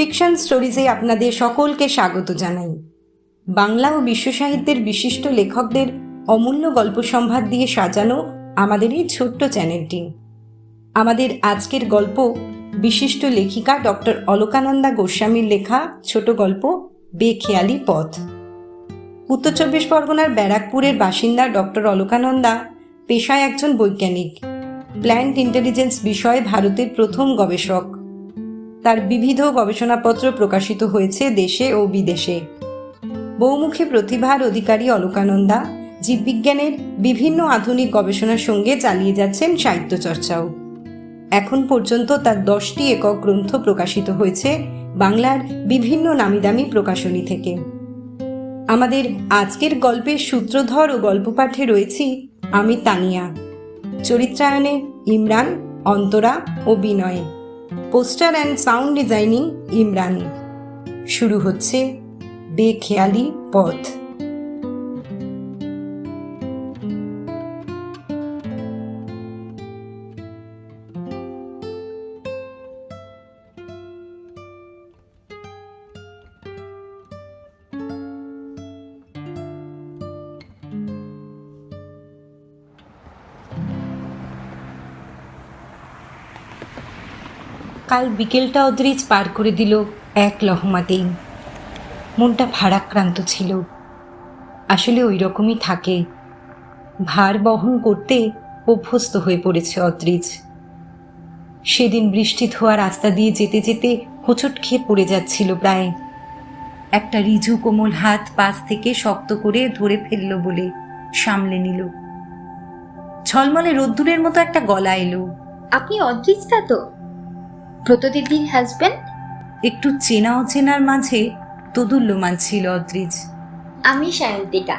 Fiction স্টোরিজে আপনাদের সকলকে স্বাগত জানাই। বাংলা ও বিশ্ব সাহিত্যের বিশিষ্ট লেখকদের অমূল্য গল্প সম্ভার দিয়ে সাজানো আমাদের এই ছোট্ট চ্যানেলটি। আমাদের আজকের গল্প বিশিষ্ট লেখিকা ডক্টর অলোকানন্দা গোস্বামীর লেখা ছোট গল্প বেখেয়ালি পথ। উত্তর চব্বিশ পরগনার ব্যারাকপুরের বাসিন্দা ডক্টর অলোকানন্দা পেশায় একজন বৈজ্ঞানিক প্ল্যান্ট ইন্টেলিজেন্স বিষয়ে ভারতের প্রথম গবেষক। তার বিবিধ গবেষণাপত্র প্রকাশিত হয়েছে দেশে ও বিদেশে। বহুমুখী প্রতিভার অধিকারী অলোকানন্দা, জীববিজ্ঞানের বিভিন্ন আধুনিক গবেষণার সঙ্গে চালিয়ে যাচ্ছেন সাহিত্য চর্চাও। এখন পর্যন্ত তার দশটি একক গ্রন্থ প্রকাশিত হয়েছে বাংলার বিভিন্ন নামিদামি প্রকাশনী থেকে। আমাদের আজকের গল্পের সূত্রধর ও গল্প পাঠে রয়েছি আমি তানিয়া। চরিত্রায়নে ইমরান, অন্তরা ও Binoy. Poster and sound designing Imran শুরু হচ্ছে বেখেয়ালি পথ। কাল বিকেলটা অদ্রিজ পার করে দিল এক লহমাতেই। মনটা ভারাক্রান্ত ছিল। আসলে ওই রকমই থাকে। ভার বহন করতে অভ্যস্ত হয়ে পড়েছে অদ্রিজ। সেদিন বৃষ্টি ধোয়া রাস্তা দিয়ে যেতে যেতে হোঁচট খেয়ে পড়ে যাচ্ছিল প্রায়। একটা রিজু কোমল হাত পাশ থেকে শক্ত করে ধরে ফেলল বলে সামলে নিল। ঝলমলে রোদ্দুরের মতো একটা গলা এলো। আপনি অদৃষ্টা তো? ব্রতদিদির হাজবেন্ড একটু চেনা অচেনার মাঝে তদুল্যমান ছিল অদ্রিজ। আমি সায়ন্তিকা।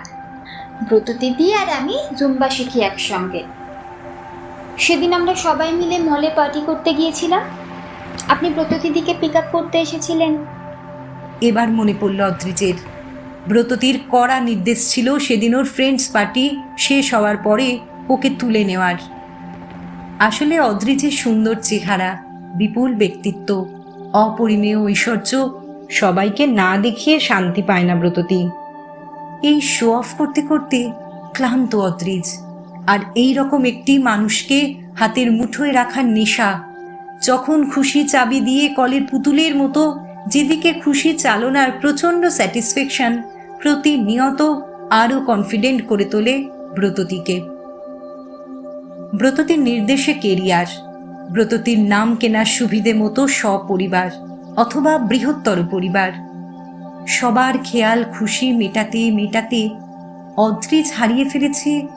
ব্রতদিদি আর আমি জুম্বা শিখি একসঙ্গে। সেদিন আমরা সবাই মিলে মলে পার্টি করতে গিয়েছিলাম। আপনি ব্রতদিদিকে পিক আপ করতে এসেছিলেন। এবার মনে পড়ল অদ্রিজের। ব্রততির কড়া নির্দেশ ছিল সেদিন ওর ফ্রেন্ডস পার্টি শেষ হওয়ার পরে ওকে তুলে নেওয়ার। আসলে অদ্রিজের সুন্দর চেহারা বিপুল ব্যক্তিত্ব, অপরিমেয় ঐশ্বর্য সবাইকে না দেখিয়ে শান্তি পায় না ব্রততী। এই শো অফ করতে করতে ক্লান্ত অদ্রিজ, আর এই রকম একটি মানুষকে হাতের মুঠোয় রাখার নেশা, যখন খুশি চাবি দিয়ে কলের পুতুলের মতো যেদিকে খুশি চালনার প্রচণ্ড স্যাটিসফ্যাকশন প্রতিনিয়ত আরও কনফিডেন্ট করে তোলে ব্রততীকে। ব্রততীর নির্দেশে কেরিয়ার ব্রততীর নাম কেনার সুবিধে মতো সপরিবার অথবা বৃহত্তর পরিবার। সবার খেয়াল খুশি মেটাতে মেটাতে অদ্রিজ হারিয়ে ফেলেছে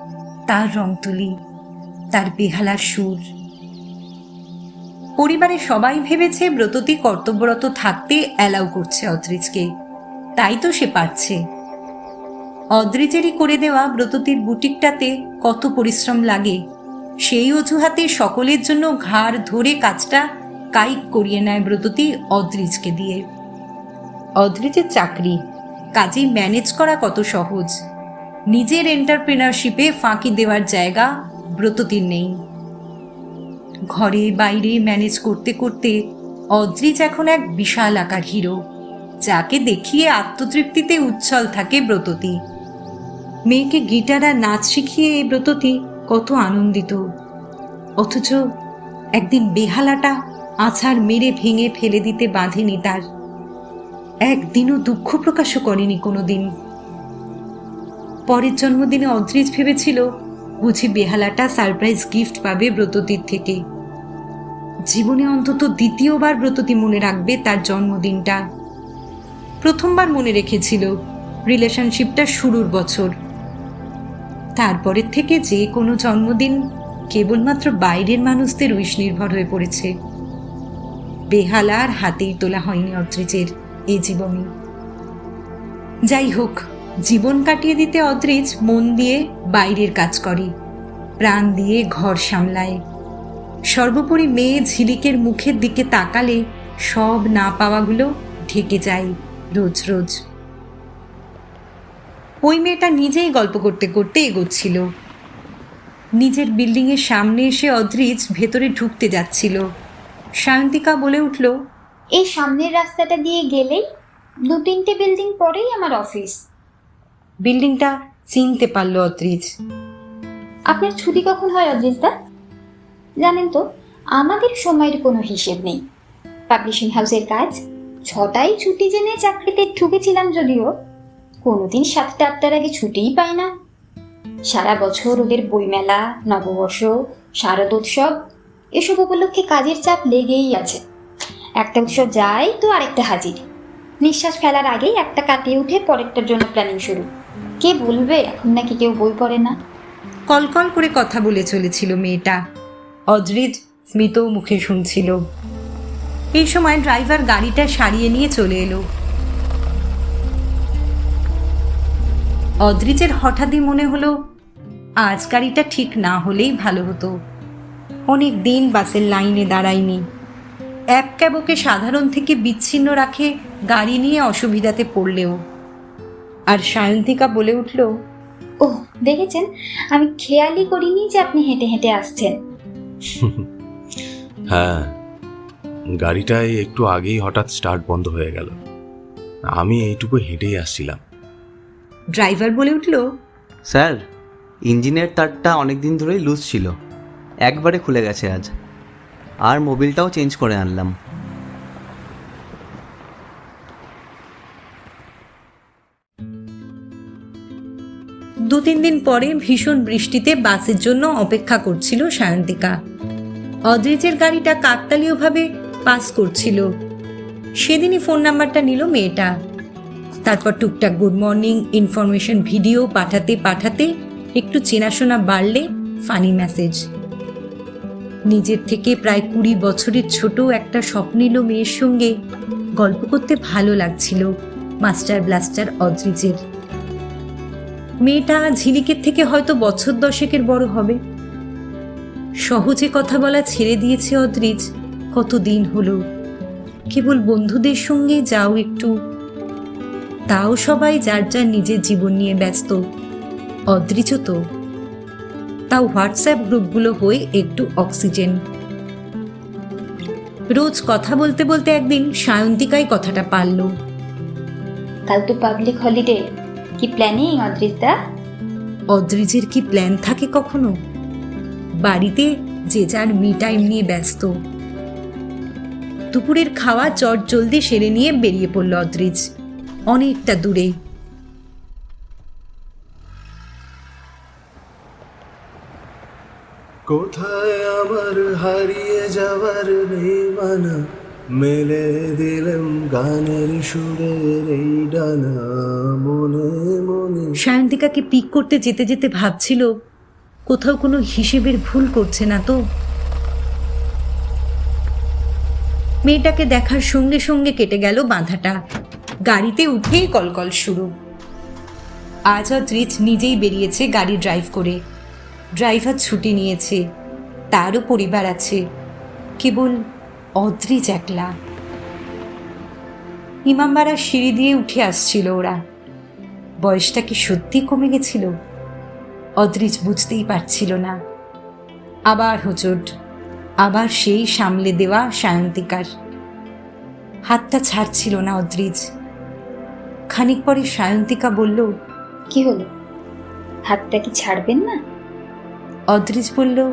তার রংতুলি, তার বেহালার সুর। পরিবারের সবাই ভেবেছে ব্রততী কর্তব্যরত থাকতে অ্যালাউ করছে অদ্রিজকে। তাই তো সে পারছে। অদ্রিজেরই করে দেওয়া ব্রততীর বুটিকটাতে কত পরিশ্রম লাগে সেই অজুহাতে সকলের জন্য ঘাড় ধরে কাজটা কাইক করিয়ে নেয় ব্রততী অদ্রিজকে দিয়ে। অদ্রিজের চাকরি কাজেই ম্যানেজ করা কত সহজ। নিজের এন্টারপ্রেনারশিপে ফাঁকি দেওয়ার জায়গা ব্রততির নেই। ঘরে বাইরে ম্যানেজ করতে করতে অদ্রিজ এখন এক বিশাল আকার হিরো, যাকে দেখিয়ে আত্মতৃপ্তিতে উচ্ছল থাকে ব্রততী। মেয়েকে গিটার আর নাচ শিখিয়ে এই ব্রততী কত আনন্দিত। অথচ একদিন বেহালাটা আছাড় মেরে ভেঙে ফেলে দিতে বাঁধেনি তার। একদিনও দুঃখ প্রকাশও করেনি কোনো দিন পরের জন্মদিনে অদ্রিজ ভেবেছিল, বুঝি বেহালাটা সারপ্রাইজ গিফট পাবে ব্রততির থেকে। জীবনে অন্তত দ্বিতীয়বার ব্রততি মনে রাখবে তার জন্মদিনটা। প্রথমবার মনে রেখেছিল, রিলেশনশিপটা শুরুর বছর। তারপরের থেকে যে কোনো জন্মদিন কেবলমাত্র বাইরের মানুষদের উইশ নির্ভর হয়ে পড়েছে। বেহালার হাতেই তোলা হয়নি অদ্রিজের এ জীবনে। যাই হোক, জীবন কাটিয়ে দিতে অদ্রিজ মন দিয়ে বাইরের কাজ করে, প্রাণ দিয়ে ঘর সামলায়। সর্বোপরি মেয়ে ঝিলিকের মুখের দিকে তাকালে সব না পাওয়াগুলো ঢেকে যায় রোজ রোজ। ওই মেয়েটা নিজেই গল্প করতে করতে এগোচ্ছিল। নিজের বিল্ডিংয়ের সামনে এসে অদ্রিজ ভেতরে ঢুকতে যাচ্ছিল। সায়ন্তিকা বলে উঠল এই সামনের রাস্তাটা দিয়ে গেলেই দু তিনটে বিল্ডিং পরেই আমার অফিস। বিল্ডিংটা চিনতে পারল অদ্রিজ। আপনার ছুটি কখন হয় অদ্রিজদা? জানেন তো আমাদের সময়ের কোনো হিসেব নেই। পাবলিশিং হাউসের কাজ ছটায় ছুটি জেনে চাকরিতে ঠুকেছিলাম যদিও। কোনোদিন সাতটা আটটার আগে ছুটিই পাই না। সারা বছর ওদের বইমেলা, নববর্ষ শারদোৎসব এসব উপলক্ষে কাজের চাপ লেগেই আছে। একটা উৎসব যায় তো আরেকটা হাজির। নিঃশ্বাস ফেলার আগেই একটা কাটিয়ে উঠে পরেরটার জন্য প্ল্যানিং শুরু। কে বলবে? এখন নাকি কেউ বই পড়ে না। কলকল করে কথা বলে চলেছিল মেয়েটা। অদ্রিজ স্মিত মুখে শুনছিল। এই সময় ড্রাইভার গাড়িটা সারিয়ে নিয়ে চলে এলো। অদ্রিজের হঠাৎই মনে হলো আজ গাড়িটা ঠিক না হলেই ভালো হতো। অনেক দিন বাসের লাইনে দাঁড়ায়নি। এক ক্যাবকে সাধারণ থেকে বিচ্ছিন্ন রাখে গাড়ি নিয়ে অসুবিধাতে পড়লেও। আর সায়ন্তিকা বলে উঠল ও দেখেছেন? আমি খেয়ালই করিনি যে আপনি হেঁটে হেঁটে আসছেন। হ্যাঁ গাড়িটায় একটু আগেই হঠাৎ স্টার্ট বন্ধ হয়ে গেল। আমি এইটুকু হেঁটেই আসছিলাম। ড্রাইভার বলে উঠল স্যার ইঞ্জিনের তারটা অনেক দিন ধরেই লুজ ছিল। একবারে খুলে গেছে আজ। আর মোবিলটাও চেঞ্জ করে আনলাম। দু তিন দিন পরে ভীষণ বৃষ্টিতে বাসের জন্য অপেক্ষা করছিল সায়ন্তিকা। অদ্রিজের গাড়িটা কাকতালীয়ভাবে পাস করছিল। সেদিনই ফোন নাম্বারটা নিল মেয়েটা। তারপর টুকটাক গুড মর্নিং ইনফরমেশন ভিডিও পাঠাতে পাঠাতে একটু চেনাশোনা বাড়লে ফানি মেসেজ নিজের থেকে প্রায় কুড়ি বছরের ছোট একটা স্বপ্নিল মেয়ের সঙ্গে গল্প করতে ভালো লাগছিল মাস্টার ব্লাস্টার অদ্রিজের। মেয়েটা ঝিলিকের থেকে হয়তো বছর দশেকের বড় হবে। সহজে কথা বলা ছেড়ে দিয়েছে অদ্রিজ, কতদিন হলো? কেবল বন্ধুদের সঙ্গে যাও একটু তাও সবাই যার যার নিজের জীবন নিয়ে ব্যস্ত। অদ্রিজও তো তাও হোয়াটসঅ্যাপ গ্রুপগুলো হয়ে একটু অক্সিজেন। রোজ কথা বলতে বলতে একদিন সায়ন্তিকাই কথাটা পারল। কাল তো পাবলিক হলিডে কি প্ল্যানিং অদ্রিজদা অদ্রিজের কি প্ল্যান থাকে কখনো? বাড়িতে যে যার মি টাইম নিয়ে ব্যস্ত। দুপুরের খাওয়া চট জলদি সেরে নিয়ে বেরিয়ে পড়ল অদ্রিজ অনেকটা দূরে। কোথায় আমার হারিয়ে যাওয়ার নেই মেলে দিলাম গানের সুরের এই ডানা। মনে মনে। সায়ন্তিকাকে পিক করতে যেতে যেতে ভাবছিল কোথাও কোনো হিসেবের ভুল করছে না তো। মেয়েটাকে দেখার সঙ্গে সঙ্গে কেটে গেল বাঁধাটা। গাড়িতে উঠেই কলকল শুরু। আজ অদ্রিজ নিজেই বেরিয়েছে গাড়ি ড্রাইভ করে। ড্রাইভার ছুটি নিয়েছে। তারও পরিবার আছে। কেবল অদ্রিজ একলা ইমামবাড়ার সিঁড়ি দিয়ে উঠে আসছিল ওরা। বয়সটা কি সত্যি কমে গেছিল? অদ্রিজ বুঝতেই পারছিল না। আবার হোঁচট। আবার সেই সামলে দেওয়া সায়ন্তিকার। হাতটা ছাড়ছিল না অদ্রিজ খানিক পরে সায়ন্তিকা বলল কি হলো? হাতটা কি ছাড়বেন না? অদ্রিজ বলল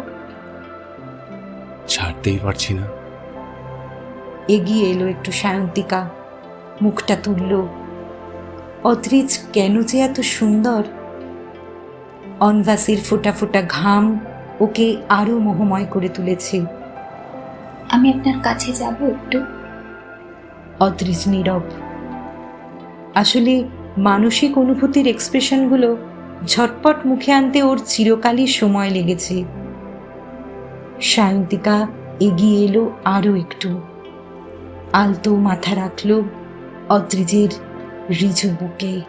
ছাড়তেই পারছি না। এগিয়ে এলো একটু সায়ন্তিকা মুখটা তুলল। অদ্রিজ কেন যে এত সুন্দর? অনভাসির ফোটা ফোটা ঘাম ওকে আরও মোহময় করে তুলেছে। আমি আপনার কাছে যাব একটু? অদ্রিজ নীরব। আসলে মানসিক অনুভূতির এক্সপ্রেশনগুলো ঝটপট মুখে আনতে ওর চিরকালই সময় লেগেছে। সায়ন্তিকা এগিয়ে এলো আরও একটু। আলতো মাথা রাখল অদ্রিজের রিজু বুকে।